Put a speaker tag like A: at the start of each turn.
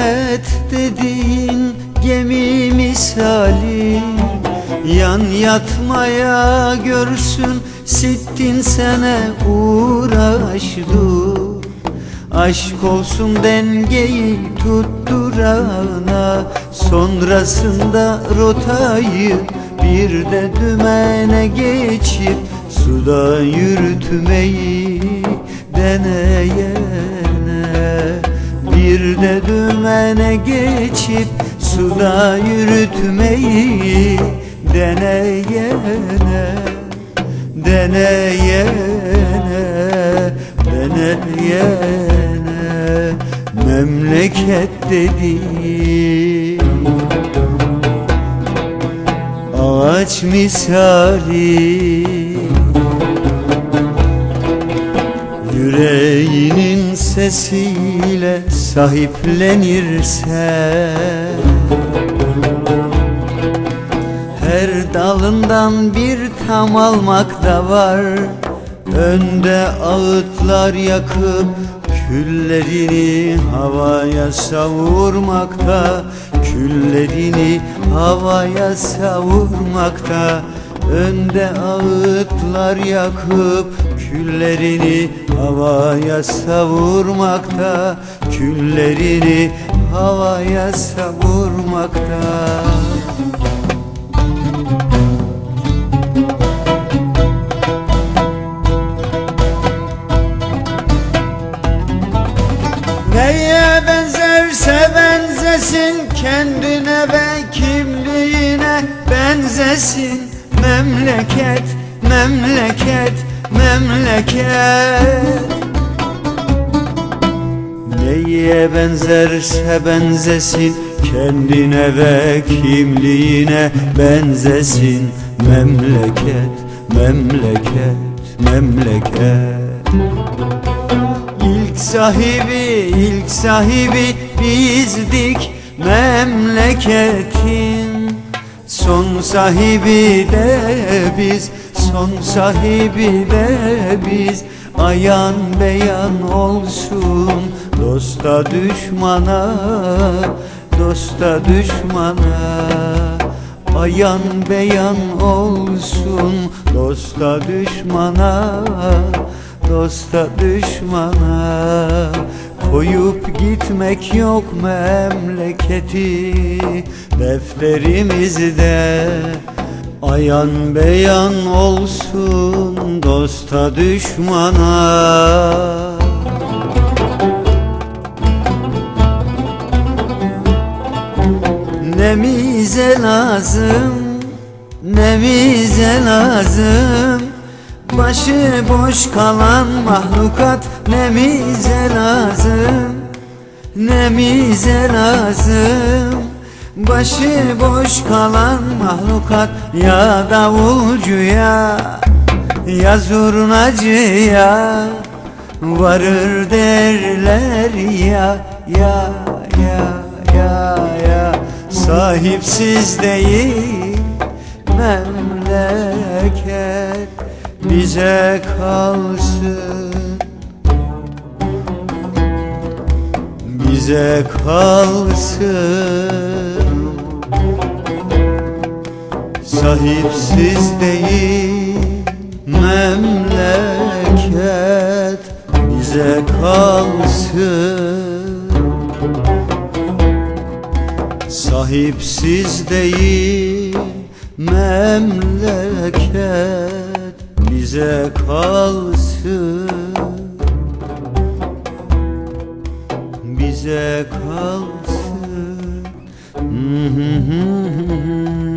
A: Memleket dediğin gemi misali. Yan yatmaya görsün sittin sene uğraştı Aşk olsun dengeyi tutturana Sonrasında rotayı bir de dümene geçip Suda yürütmeyi deneyene Bir de dümene geçip suda yürütmeyi deneyene Deneyene, deneyene. Memleket dedi Ağaç misali Yüreğinin sesiyle sahiplenirse Her dalından bir tam almak da var. Önde ağıtlar yakıp Küllerini havaya savurmakta Küllerini havaya savurmakta. Önde ağıtlar yakıp Küllerini havaya savurmakta Küllerini havaya savurmakta. Neye benzerse benzesin kendine ve kimliğine benzesin. Memleket, memleket, memleket. Neye benzerse benzesin kendine ve kimliğine benzesin. Memleket, memleket, memleket. İlk sahibi, ilk sahibi bizdik memleketin. Son sahibi de biz, son sahibi de biz Ayan beyan olsun. Dosta düşmana, dosta düşmana Ayan beyan olsun. Dosta düşmana dosta düşmana Koyup gitmek yok memleketi defterimizde Ayan beyan olsun dosta düşmana. Nemize lazım, nemize lazım? Başı boş kalan mahlukat nemize lazım? Nemize lazım Başı boş kalan mahlukat Ya davulcuya Ya zurnacıya Varır derler ya Ya ya ya ya. Sahipsiz değil memleket bize kalsın. Bize kalsın Sahipsiz değil. Memleket Bize kalsın. Sahipsiz değil. Memleket bize kalsın. Bize kalsın